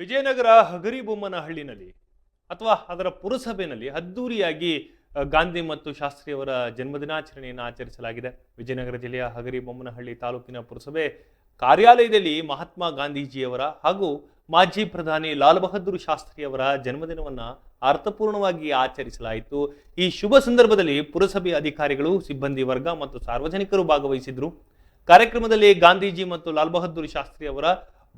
ವಿಜಯನಗರ ಹಗರಿಬೊಮ್ಮನಹಳ್ಳಿನಲ್ಲಿ ಅಥವಾ ಅದರ ಪುರಸಭೆಯಲ್ಲಿ ಅದ್ದೂರಿಯಾಗಿ ಗಾಂಧಿ ಮತ್ತು ಶಾಸ್ತ್ರಿಯವರ ಜನ್ಮದಿನಾಚರಣೆಯನ್ನು ಆಚರಿಸಲಾಗಿದೆ. ವಿಜಯನಗರ ಜಿಲ್ಲೆಯ ಹಗರಿಬೊಮ್ಮನಹಳ್ಳಿ ತಾಲೂಕಿನ ಪುರಸಭೆ ಕಾರ್ಯಾಲಯದಲ್ಲಿ ಮಹಾತ್ಮ ಗಾಂಧೀಜಿಯವರ ಹಾಗೂ ಮಾಜಿ ಪ್ರಧಾನಿ ಲಾಲ್ ಬಹದ್ದೂರ್ ಶಾಸ್ತ್ರಿಯವರ ಜನ್ಮದಿನವನ್ನು ಅರ್ಥಪೂರ್ಣವಾಗಿ ಆಚರಿಸಲಾಯಿತು. ಈ ಶುಭ ಸಂದರ್ಭದಲ್ಲಿ ಪುರಸಭೆ ಅಧಿಕಾರಿಗಳು, ಸಿಬ್ಬಂದಿ ವರ್ಗ ಮತ್ತು ಸಾರ್ವಜನಿಕರು ಭಾಗವಹಿಸಿದ್ರು. ಕಾರ್ಯಕ್ರಮದಲ್ಲಿ ಗಾಂಧೀಜಿ ಮತ್ತು ಲಾಲ್ ಬಹದ್ದೂರ್ ಶಾಸ್ತ್ರಿ ಅವರ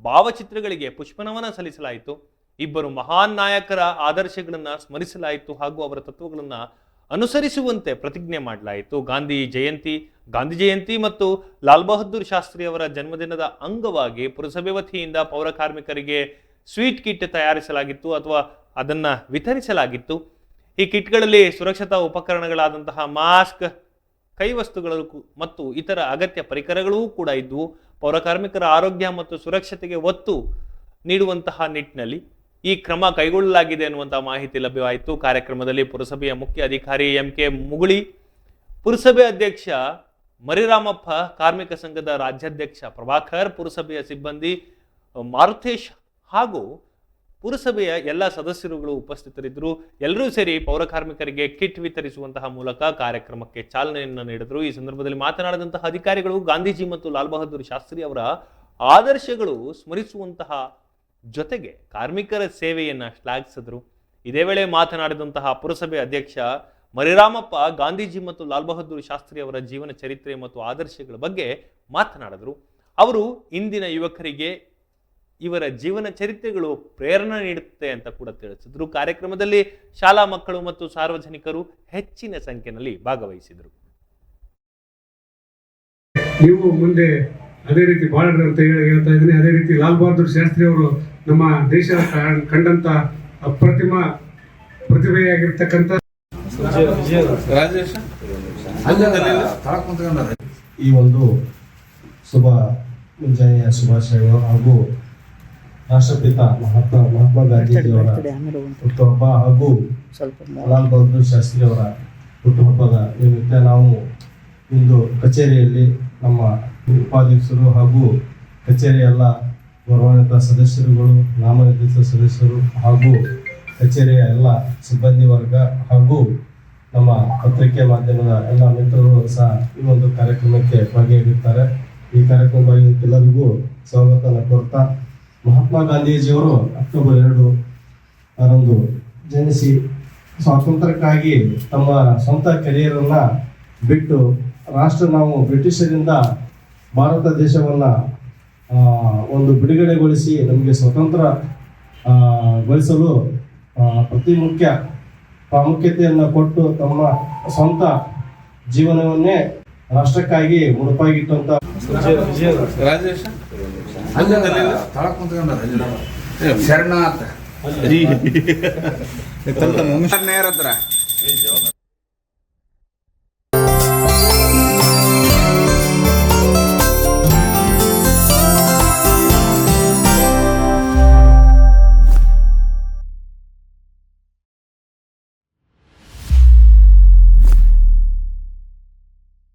ಭಾವಚಿತ್ರಗಳಿಗೆ ಪುಷ್ಪನವನ ಸಲ್ಲಿಸಲಾಯಿತು. ಇಬ್ಬರು ಮಹಾನ್ ನಾಯಕರ ಆದರ್ಶಗಳನ್ನು ಸ್ಮರಿಸಲಾಯಿತು ಹಾಗೂ ಅವರ ತತ್ವಗಳನ್ನು ಅನುಸರಿಸುವಂತೆ ಪ್ರತಿಜ್ಞೆ ಮಾಡಲಾಯಿತು. ಗಾಂಧಿ ಜಯಂತಿ ಗಾಂಧಿ ಜಯಂತಿ ಮತ್ತು ಲಾಲ್ ಬಹದ್ದೂರ್ ಶಾಸ್ತ್ರಿ ಅವರ ಜನ್ಮದಿನದ ಅಂಗವಾಗಿ ಪುರಸಭೆ ವತಿಯಿಂದ ಪೌರ ಕಾರ್ಮಿಕರಿಗೆ ಸ್ವೀಟ್ ಕಿಟ್ ತಯಾರಿಸಲಾಗಿತ್ತು ಅಥವಾ ಅದನ್ನ ವಿತರಿಸಲಾಗಿತ್ತು. ಈ ಕಿಟ್ಗಳಲ್ಲಿ ಸುರಕ್ಷತಾ ಉಪಕರಣಗಳಾದಂತಹ ಮಾಸ್ಕ್ ಕೈ ವಸ್ತುಗಳು ಕು- ಮತ್ತು ಇತರ ಅಗತ್ಯ ಪರಿಕರಗಳೂ ಕೂಡ ಇದ್ವು. ಪೌರ ಕಾರ್ಮಿಕರ ಆರೋಗ್ಯ ಮತ್ತು ಸುರಕ್ಷತೆಗೆ ಒತ್ತು ನೀಡುವಂತಹ ನಿಟ್ಟಿನಲ್ಲಿ ಈ ಕ್ರಮ ಕೈಗೊಳ್ಳಲಾಗಿದೆ ಎನ್ನುವಂತಹ ಮಾಹಿತಿ ಲಭ್ಯವಾಯಿತು. ಕಾರ್ಯಕ್ರಮದಲ್ಲಿ ಪುರಸಭೆಯ ಮುಖ್ಯ ಅಧಿಕಾರಿ ಎಂ ಕೆ ಮುಗುಳಿ, ಪುರಸಭೆ ಅಧ್ಯಕ್ಷ ಮರಿರಾಮಪ್ಪ, ಕಾರ್ಮಿಕ ಸಂಘದ ರಾಜ್ಯಾಧ್ಯಕ್ಷ ಪ್ರಭಾಕರ್, ಪುರಸಭೆಯ ಸಿಬ್ಬಂದಿ ಮಾರುತೇಶ್ ಹಾಗೂ ಪುರಸಭೆಯ ಎಲ್ಲ ಸದಸ್ಯರುಗಳು ಉಪಸ್ಥಿತರಿದ್ದರು. ಎಲ್ಲರೂ ಸೇರಿ ಪೌರ ಕಾರ್ಮಿಕರಿಗೆ ಕಿಟ್ ವಿತರಿಸುವಂತಹ ಮೂಲಕ ಕಾರ್ಯಕ್ರಮಕ್ಕೆ ಚಾಲನೆಯನ್ನು ನೀಡಿದರು. ಈ ಸಂದರ್ಭದಲ್ಲಿ ಮಾತನಾಡಿದಂತಹ ಅಧಿಕಾರಿಗಳು ಗಾಂಧೀಜಿ ಮತ್ತು ಲಾಲ್ ಬಹದ್ದೂರ್ ಶಾಸ್ತ್ರಿ ಅವರ ಆದರ್ಶಗಳು ಸ್ಮರಿಸುವಂತಹ ಜೊತೆಗೆ ಕಾರ್ಮಿಕರ ಸೇವೆಯನ್ನು ಶ್ಲಾಘಿಸಿದರು. ಇದೇ ವೇಳೆ ಮಾತನಾಡಿದಂತಹ ಪುರಸಭೆ ಅಧ್ಯಕ್ಷ ಮರಿರಾಮಪ್ಪ, ಗಾಂಧೀಜಿ ಮತ್ತು ಲಾಲ್ ಬಹದ್ದೂರ್ ಶಾಸ್ತ್ರಿ ಅವರ ಜೀವನ ಚರಿತ್ರೆ ಮತ್ತು ಆದರ್ಶಗಳ ಬಗ್ಗೆ ಮಾತನಾಡಿದರು. ಅವರು ಇಂದಿನ ಯುವಕರಿಗೆ ಇವರ ಜೀವನ ಚರಿತ್ರೆಗಳು ಪ್ರೇರಣೆ ನೀಡುತ್ತೆ ಅಂತ ಕೂಡ ತಿಳಿಸಿದ್ರು. ಕಾರ್ಯಕ್ರಮದಲ್ಲಿ ಶಾಲಾ ಮಕ್ಕಳು ಮತ್ತು ಸಾರ್ವಜನಿಕರು ಹೆಚ್ಚಿನ ಸಂಖ್ಯೆಯಲ್ಲಿ ಭಾಗವಹಿಸಿದರು. ನೀವು ಮುಂದೆ ಅದೇ ರೀತಿ ಬಾಳ್ರಿ ಅಂತ ಹೇಳಿ ಹೇಳ್ತಾ ಇದ್ದೀನಿ. ಅದೇ ರೀತಿ ಲಾಲ್ ಬಹದ್ದೂರ್ ಶಾಸ್ತ್ರಿ ಅವರು ನಮ್ಮ ದೇಶ ಕಂಡಂತ ಅಪ್ರತಿಮ ಪ್ರತಿಭೆಯಾಗಿರ್ತಕ್ಕಂಥ ರಾಜೇಶ? ಈ ಒಂದು ಶುಭ ಮುಂಜಾನೆಯ ಶುಭಾಶಯಗಳು ಹಾಗೂ ರಾಷ್ಟ್ರಪಿತ ಮಹಾತ್ಮ ಮಹಾತ್ಮ ಗಾಂಧೀಜಿಯವರ ಹುಟ್ಟುಹಬ್ಬ ಹಾಗೂ ಲಾಲ್ ಬಹದ್ದೂರ್ ಶಾಸ್ತ್ರಿ ಅವರ ಹುಟ್ಟುಹಬ್ಬದ ನಿಮಿತ್ತ ನಾವು ಇಂದು ಕಚೇರಿಯಲ್ಲಿ ನಮ್ಮ ಉಪಾಧ್ಯಕ್ಷರು ಹಾಗೂ ಕಚೇರಿಯ ಎಲ್ಲ ಗೌರವಾನ್ವಿತ ಸದಸ್ಯರುಗಳು ನಾಮನಿರ್ದೇಶಿತ ಸದಸ್ಯರು ಹಾಗೂ ಕಚೇರಿಯ ಎಲ್ಲ ಸಿಬ್ಬಂದಿ ವರ್ಗ ಹಾಗೂ ನಮ್ಮ ಪತ್ರಿಕೆ ಮಾಧ್ಯಮದ ಎಲ್ಲ ಮಿತ್ರರು ಸಹ ಈ ಒಂದು ಕಾರ್ಯಕ್ರಮಕ್ಕೆ ಭಾಗಿಯಾಗಿರ್ತಾರೆ. ಈ ಕಾರ್ಯಕ್ರಮ ಎಲ್ಲರಿಗೂ ಸ್ವಾಗತನ ಕೋರ್ತಾ ಮಹಾತ್ಮ ಗಾಂಧೀಜಿಯವರು ಅಕ್ಟೋಬರ್ ಎರಡು ರಂದು ಜನಿಸಿ ಸ್ವಾತಂತ್ರ್ಯಕ್ಕಾಗಿ ತಮ್ಮ ಸ್ವಂತ ಕೆರಿಯರನ್ನ ಬಿಟ್ಟು ರಾಷ್ಟ್ರ ನಾವು ಬ್ರಿಟಿಷರಿಂದ ಭಾರತ ದೇಶವನ್ನ ಒಂದು ಬಿಡುಗಡೆಗೊಳಿಸಿ ನಮಗೆ ಸ್ವತಂತ್ರ ಗೊಳಿಸಲು ಅತಿ ಮುಖ್ಯ ಪ್ರಾಮುಖ್ಯತೆಯನ್ನು ಕೊಟ್ಟು ತಮ್ಮ ಸ್ವಂತ ಜೀವನವನ್ನೇ ರಾಷ್ಟ್ರಕ್ಕಾಗಿ ಮುಡುಪಾಗಿಟ್ಟಂತ ರಾಜೇಶ? ಶರಣ ಅಂತ